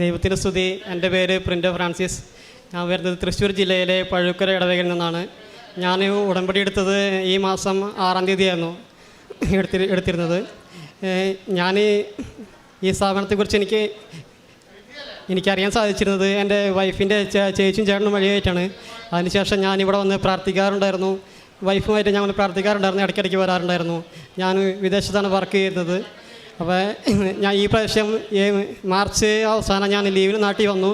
ദൈവത്തിന്റെ സ്തുതി. എന്റെ പേര് പ്രിന്റോ ഫ്രാൻസിസ്. ഞാൻ വരുന്നത് തൃശ്ശൂർ ജില്ലയിലെ പഴുക്കര ഇടവകയിൽ നിന്നാണ്. ഞാൻ ഉടമ്പടി എടുത്തത് ഈ മാസം ആറാം തീയതിയായിരുന്നു എടുത്തി എടുത്തിരുന്നത്. ഞാൻ ഈ സ്ഥാപനത്തെക്കുറിച്ച് എനിക്ക് എനിക്കറിയാൻ സാധിച്ചിരുന്നത് എന്റെ വൈഫിന്റെ ചേച്ചിയും ചേട്ടനും വഴിയായിട്ടാണ്. അതിനുശേഷം ഞാൻ ഇവിടെ വന്ന് പ്രാർത്ഥിക്കാറുണ്ടായിരുന്നു. വൈഫുമായിട്ട് വന്ന് പ്രാർത്ഥിക്കാറുണ്ടായിരുന്നു ഇടയ്ക്കിടയ്ക്ക് വരാറുണ്ടായിരുന്നു. ഞാൻ വിദേശത്താണ് വർക്ക് ചെയ്യുന്നത് അപ്പോൾ ഞാൻ ഈ പ്രാവശ്യം മാർച്ച് അവസാനം ഞാൻ ലീവിന് നാട്ടിൽ വന്നു.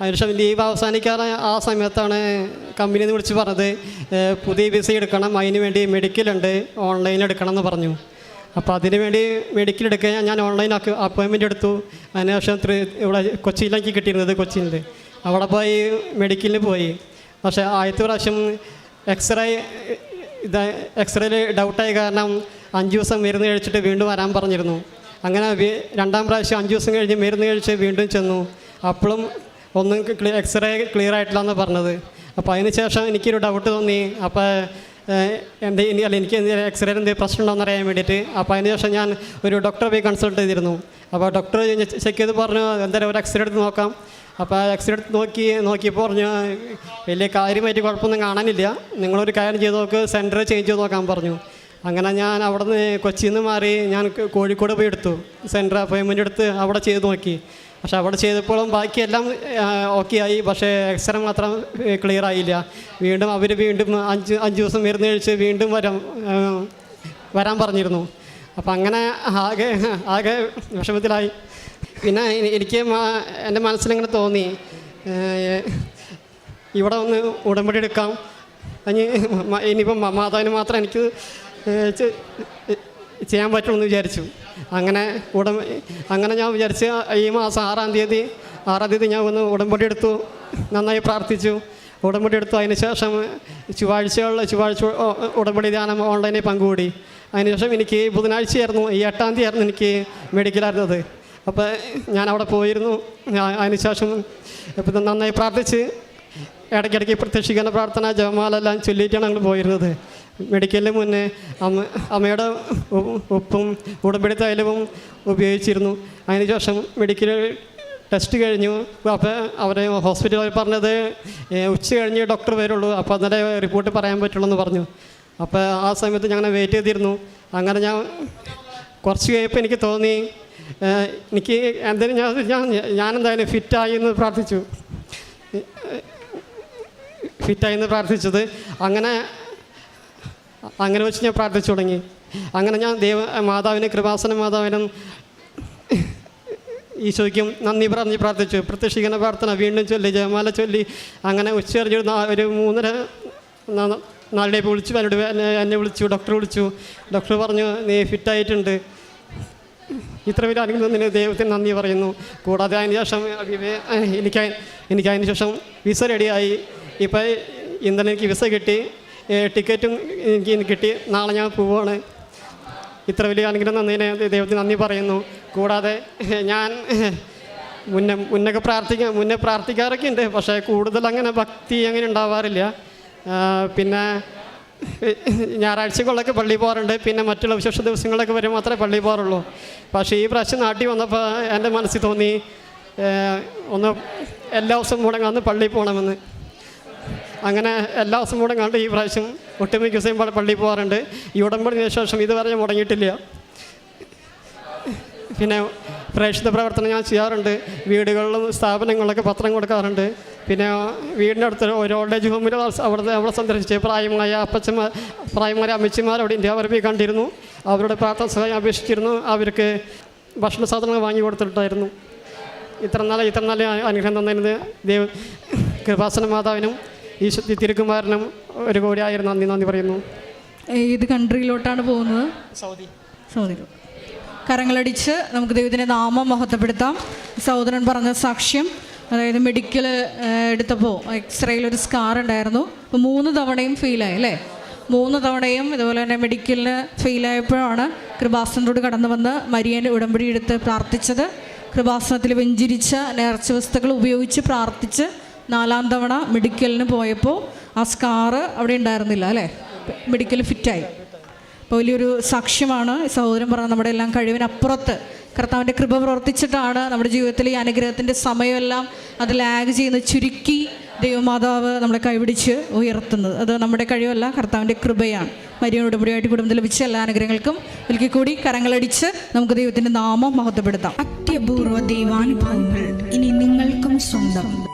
അതിനുശേഷം ലീവ് അവസാനിക്കാൻ ആ സമയത്താണ് കമ്പനിയിൽ നിന്ന് വിളിച്ച് പറഞ്ഞത് പുതിയ വിസ എടുക്കണം അതിന് വേണ്ടി മെഡിക്കലുണ്ട് ഓൺലൈനിൽ എടുക്കണം എന്ന് പറഞ്ഞു. അപ്പോൾ അതിന് വേണ്ടി മെഡിക്കൽ എടുക്കാൻ ഞാൻ ഓൺലൈൻ അപ്പോയിൻമെന്റ് എടുത്തു. അതിനുശേഷം ഇവിടെ കൊച്ചിയിലേക്ക് കിട്ടിയിരുന്നത് കൊച്ചിയിൽ അവിടെ പോയി മെഡിക്കലിന് പോയി. പക്ഷേ ആദ്യത്തെ പ്രാവശ്യം എക്സ്റേ ഇത് എക്സ്റേയിൽ ഡൗട്ടായ കാരണം അഞ്ച് ദിവസം മരുന്ന് കഴിച്ചിട്ട് വീണ്ടും വരാൻ പറഞ്ഞിരുന്നു. അങ്ങനെ രണ്ടാം പ്രാവശ്യം അഞ്ച് ദിവസം കഴിഞ്ഞ് മരുന്ന് കഴിച്ച് വീണ്ടും ചെന്നു. അപ്പോഴും ഒന്നും എക്സ്റേ ക്ലിയർ ആയിട്ടില്ല എന്ന് പറഞ്ഞത്. അപ്പോൾ അതിന് ശേഷം എനിക്കൊരു ഡൗട്ട് തോന്നി. അപ്പോൾ എന്റെ ഇനി അല്ല എനിക്ക് എക്സ്റേ എന്തെങ്കിലും പ്രശ്നം ഉണ്ടോ എന്നറിയാൻ വേണ്ടിയിട്ട്. അപ്പോൾ അതിന് ശേഷം ഞാൻ ഒരു ഡോക്ടറെ പോയി കൺസൾട്ട് ചെയ്തിരുന്നു. അപ്പോൾ ഡോക്ടർ ചെക്ക് ചെയ്ത് പറഞ്ഞു എന്തായാലും ഒരു എക്സ്റേ എടുത്ത് നോക്കാം. അപ്പോൾ എക്സ്റേ എടുത്ത് നോക്കി നോക്കിയപ്പോൾ പറഞ്ഞു വലിയ കാര്യമായിട്ട് കുഴപ്പമൊന്നും കാണാനില്ല. നിങ്ങളൊരു കാര്യം ചെയ്ത് നോക്ക് സെന്റർ ചേഞ്ച് ചെയ്ത് നോക്കാൻ പറഞ്ഞു. അങ്ങനെ ഞാൻ അവിടെ നിന്ന് കൊച്ചിയിൽ നിന്ന് മാറി ഞാൻ കോഴിക്കോട് പോയി എടുത്തു. സെന്റർ അപ്പോയിൻമെന്റ് എടുത്ത് അവിടെ ചെയ്ത് നോക്കി. പക്ഷെ അവിടെ ചെയ്തപ്പോഴും ബാക്കിയെല്ലാം ഓക്കെ ആയി. പക്ഷേ എക്സ്റേ മാത്രം ക്ലിയർ ആയില്ല. വീണ്ടും അവർ വീണ്ടും അഞ്ച് അഞ്ച് ദിവസം മരുന്ന് കഴിച്ച് വീണ്ടും വരാം വരാൻ പറഞ്ഞിരുന്നു. അപ്പം അങ്ങനെ ആകെ ആകെ വിഷമത്തിലായി. പിന്നെ എനിക്ക് എന്റെ മനസ്സിലിങ്ങനെ തോന്നി ഇവിടെ ഒന്ന് ഉടമ്പടി എടുക്കാം. ഇനി ഇനിയിപ്പം മാതാവിന് മാത്രം എനിക്ക് ചെയ്യാൻ പറ്റുമെന്ന് വിചാരിച്ചു. അങ്ങനെ ഉടമ അങ്ങനെ ഞാൻ വിചാരിച്ച് ഈ മാസം ആറാം തീയതി ആറാം തീയതി ഞാൻ ഒന്ന് ഉടമ്പടി എടുത്തു. നന്നായി പ്രാർത്ഥിച്ചു. ഉടമ്പടി എടുത്തു. അതിനുശേഷം ചൊവ്വാഴ്ചയുള്ള ചൊവ്വാഴ്ച ഉടമ്പടി ധ്യാനം ഓൺലൈനിൽ പങ്കുകൂടി. അതിനുശേഷം എനിക്ക് ബുധനാഴ്ചയായിരുന്നു ഈ എട്ടാം തീയതി ആയിരുന്നു എനിക്ക് മെഡിക്കലായിരുന്നത് അപ്പോൾ ഞാൻ അവിടെ പോയിരുന്നു. അതിനുശേഷം ഇപ്പം നന്നായി പ്രാർത്ഥിച്ച് ഇടയ്ക്കിടയ്ക്ക് പ്രത്യക്ഷിക്കുന്ന പ്രാർത്ഥന ജപമാലെല്ലാം ചൊല്ലിയിട്ടാണ് ഞങ്ങൾ പോയിരുന്നത്. മെഡിക്കലിന് മുന്നേ അമ്മ അമ്മയുടെ ഉപ്പും ഉടമ്പടി തൈലവും ഉപയോഗിച്ചിരുന്നു. അതിനുശേഷം മെഡിക്കൽ ടെസ്റ്റ് കഴിഞ്ഞു. അപ്പോൾ അവരെ ഹോസ്പിറ്റലിൽ പറഞ്ഞത് ഉച്ച കഴിഞ്ഞ് ഡോക്ടർ വരുള്ളൂ. അപ്പോൾ അന്നേരം റിപ്പോർട്ട് പറയാൻ പറ്റുള്ളൂ എന്ന് പറഞ്ഞു. അപ്പോൾ ആ സമയത്ത് ഞങ്ങൾ വെയിറ്റ് ചെയ്തിരുന്നു. അങ്ങനെ ഞാൻ കുറച്ച് കഴിയപ്പോൾ എനിക്ക് തോന്നി എനിക്ക് എന്തെങ്കിലും ഞാൻ ഞാൻ ഞാനെന്തായാലും ഫിറ്റായി എന്ന് പ്രാർത്ഥിച്ചു. ഫിറ്റായി എന്ന് പ്രാർത്ഥിച്ചത്. അങ്ങനെ അങ്ങനെ വെച്ച് ഞാൻ പ്രാർത്ഥിച്ചു തുടങ്ങി. അങ്ങനെ ഞാൻ ദൈവ മാതാവിനെ കൃപാസന മാതാവിനും ഈശോയ്ക്കും നന്ദി പറഞ്ഞ് പ്രാർത്ഥിച്ചു. പ്രത്യക്ഷിക്കുന്ന പ്രാർത്ഥന വീണ്ടും ചൊല്ലി ജയമാല ചൊല്ലി. അങ്ങനെ ഉച്ചറിഞ്ഞ് ഒരു മൂന്നര നാ- നാലിടെ വിളിച്ചു. എന്നോട് എന്നെ വിളിച്ചു ഡോക്ടർ വിളിച്ചു. ഡോക്ടർ പറഞ്ഞു നീ ഫിറ്റായിട്ടുണ്ട്. ഇത്ര വലിയ നിന്നെ ദൈവത്തിന് നന്ദി പറയുന്നു. കൂടാതെ അതിന് ശേഷം എനിക്ക് എനിക്ക് അതിന് ശേഷം വിസ റെഡിയായി ഇപ്പം ഇന്നലെ എനിക്ക് വിസ കിട്ടി ടിക്കറ്റും എനിക്ക് കിട്ടി നാളെ ഞാൻ പോവുകയാണ് ഇത്ര വലിയ അനുഗ്രഹം നന്ദിനെ ദൈവത്തിന് നന്ദി പറയുന്നു. കൂടാതെ ഞാൻ മുന്നേ മുന്നൊക്കെ പ്രാർത്ഥിക്കാൻ മുന്നേ പ്രാർത്ഥിക്കാറൊക്കെ ഉണ്ട് പക്ഷേ കൂടുതൽ അങ്ങനെ ഭക്തി അങ്ങനെ ഉണ്ടാവാറില്ല. പിന്നെ ഞായറാഴ്ചകളിലൊക്കെ പള്ളി പോകാറുണ്ട് പിന്നെ മറ്റുള്ള വിശേഷ ദിവസങ്ങളിലൊക്കെ വരെ മാത്രമേ പള്ളി പോകാറുള്ളൂ. പക്ഷേ ഈ പ്രാവശ്യം നാട്ടിൽ വന്നപ്പോൾ എന്റെ മനസ്സിൽ തോന്നി ഒന്ന് എല്ലാ ദിവസവും മുടങ്ങാന്ന് പള്ളിയിൽ പോകണമെന്ന്. അങ്ങനെ എല്ലാ ദിവസവും കണ്ട് ഈ പ്രാവശ്യം ഒട്ടുമിക്ക ദിവസം പള്ളിയിൽ പോകാറുണ്ട്. ഈ ഉടമ്പടിന് ശേഷം ഇതുവരെ മുടങ്ങിയിട്ടില്ല. പിന്നെ പ്രേക്ഷിത പ്രവർത്തനം ഞാൻ ചെയ്യാറുണ്ട്. വീടുകളിലും സ്ഥാപനങ്ങളിലൊക്കെ പത്രം കൊടുക്കാറുണ്ട്. പിന്നെ വീടിനടുത്ത് ഒരു ഓൾഡ് ഏജ് ഹോമിൽ അവിടെ അവിടെ സന്ദർശിച്ച് പ്രായമായ അപ്പച്ചന്മാർ പ്രായമായ അമ്മച്ചിമാർ അവിടെ ഇന്ത്യ പോയി കണ്ടിരുന്നു. അവരുടെ പ്രാർത്ഥന സഹായം അപേക്ഷിച്ചിരുന്നു. അവർക്ക് ഭക്ഷണ സാധനങ്ങൾ വാങ്ങി കൊടുത്തിട്ടായിരുന്നു ഇത്ര നല്ല ഇത്ര നല്ല അനുഗ്രഹം തന്നതിന് ദൈവ കൃപാസന മാതാവിനും ഈശോ തിരുക്കുമാരനും ഒരു കോടി ആയിരം നന്ദി നന്ദി പറയുന്നു. ഏത് കൺട്രിയിലോട്ടാണ് പോകുന്നത്. സൗദി. സൗദിയിലോട്ട് കരങ്ങളടിച്ച് നമുക്ക് ദൈവത്തിന്റെ നാമം മഹത്വപ്പെടുത്താം. സഹോദരൻ പറഞ്ഞ സാക്ഷ്യം അതായത് മെഡിക്കൽ എടുത്തപ്പോൾ എക്സ്റേയിൽ ഒരു സ്കാർ ഉണ്ടായിരുന്നു. അപ്പോൾ മൂന്ന് തവണയും ഫെയിലായി അല്ലേ? മൂന്ന് തവണയും ഇതുപോലെ തന്നെ മെഡിക്കലിന് ഫെയിലായപ്പോഴാണ് കൃപാസനത്തോട് കടന്നു വന്ന് മരിയൻ ഉടമ്പടി എടുത്ത് പ്രാർത്ഥിച്ചത്. കൃപാസനത്തിൽ വെഞ്ചിരിച്ച നേർച്ച വസ്തുക്കൾ ഉപയോഗിച്ച് പ്രാർത്ഥിച്ച് നാലാം തവണ മെഡിക്കലിന് പോയപ്പോൾ ആ സ്കാറ് അവിടെ ഉണ്ടായിരുന്നില്ല അല്ലേ? മെഡിക്കൽ ഫിറ്റായി. അപ്പോൾ വലിയൊരു സാക്ഷ്യമാണ് സഹോദരൻ പറഞ്ഞ നമ്മുടെ എല്ലാം കഴിവിനപ്പുറത്ത്. കർത്താവിന്റെ കൃപ പ്രവർത്തിച്ചിട്ടാണ് നമ്മുടെ ജീവിതത്തിൽ ഈ അനുഗ്രഹത്തിന്റെ സമയമെല്ലാം അത് ലാഗ് ചെയ്യുന്ന ചുരുക്കി ദൈവമാതാവ് നമ്മളെ കൈപിടിച്ച് ഉയർത്തുന്നത്. അത് നമ്മുടെ കഴിവല്ല കർത്താവിന്റെ കൃപയാണ്. മരിയോട് ഉടമ്പടിയായിട്ട് കുടുംബത്തിൽ ലഭിച്ച എല്ലാ അനുഗ്രഹങ്ങൾക്കും ഒരിക്കൽ കൂടി കരങ്ങളടിച്ച് നമുക്ക് ദൈവത്തിന്റെ നാമം മഹത്വപ്പെടുത്താം. അത്യപൂർവ ദൈവാനുഭവങ്ങൾ ഇനി നിങ്ങൾക്കും സ്വന്തം.